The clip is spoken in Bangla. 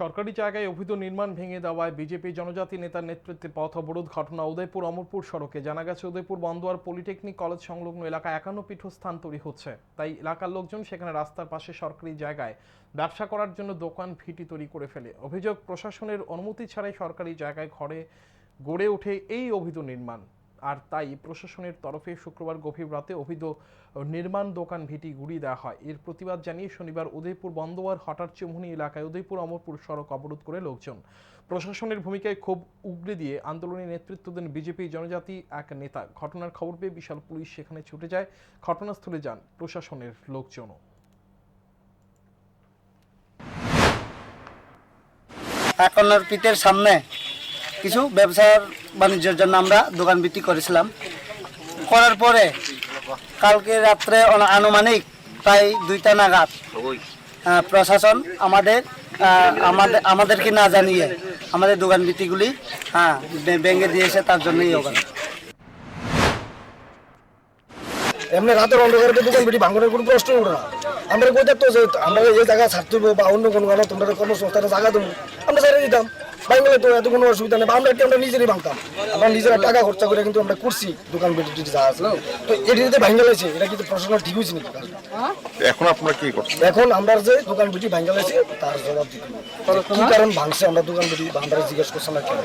সরকারি জায়গায় অবৈধ নির্মাণ ভেঙে দেওয়ায় বিজেপি জনজাতি নেতার নেতৃত্বে পথ অবরোধ ঘটনা উদয়পুর অমরপুর সড়কে। জানা গেছে, উদয়পুর বন্দোয়ার পলিটেকনিক কলেজ সংলগ্ন এলাকায় একান্ন পীঠস্থান তৈরি হচ্ছে। তাই এলাকার লোকজন সেখানে রাস্তার পাশে সরকারি জায়গায় ব্যবসা করার জন্য দোকান ভিটি তৈরি করে ফেলে। অভিযোগ, প্রশাসনের অনুমতি ছাড়াই সরকারি জায়গায় ঘরে গড়ে ওঠে এই অবৈধ নির্মাণ। আর তাই প্রশাসনের তরফে শুক্রবার গভীর রাতে অবৈধ নির্মাণ দোকান ভিটি গুড়িয়ে দেওয়া হয়। এর প্রতিবাদ জানিয়ে শনিবার উদয়পুর বন্দোয়ার হঠাৎ চৌমুহনী এলাকায় উদয়পুর অমরপুর সড়ক অবরোধ করে লোকজন। প্রশাসনের ভূমিকায় ক্ষোভ উগড়ে দিয়ে আন্দোলনে নেতৃত্ব দেন বিজেপি জনজাতি এক নেতা। ঘটনার খবর পেয়ে বিশাল পুলিশ সেখানে ছুটে যায়। ঘটনাস্থলে যান প্রশাসনের লোকজনও। পিতের সামনে কিছু ব্যবসার বাণিজ্যের জন্য আমরা দোকান বিক্রি করেছিলাম। করার পরে কালকে রাত্রে আনুমানিক প্রায় দুইটা নাগাদ প্রশাসন আমাদের আমাদের, আমাদেরকে না জানিয়ে আমাদের দোকান বিক্রিগুলি হ্যাঁ ভেঙে দিয়েছে, তার জন্যই ওখানে এমনি রাতের অন্ধকারে তো দোকান বেটি ভাঙনের কোনো প্রশ্ন উঠে না। আমরা কই থাকতো যে আমরা এই জায়গা ছাড়তে বা অন্য কোনো তোমরা কর্মসংস্থানে জায়গা দেবো? আমরা ছেড়ে দিতাম। বাংলায় তো এত কোনো অসুবিধা নেই আমরা কি আমরা নিজেরই ভাঙতাম। আমরা নিজেরা টাকা খরচা করে কিন্তু আমরা করছি দোকান বেটি যা আসলো তো এটি যদি ভাঙে এটা কিন্তু প্রশাসন ঠিক হয়েছে নাকি? এখন আপনারা কি করছেন? এখন আমরা যে দোকান বেটি ভাঙ্গা লাইছে তার জবাব দিতে কি কারণ ভাঙছে আমরা দোকান বেটি আমরা জিজ্ঞেস করছি না কেন?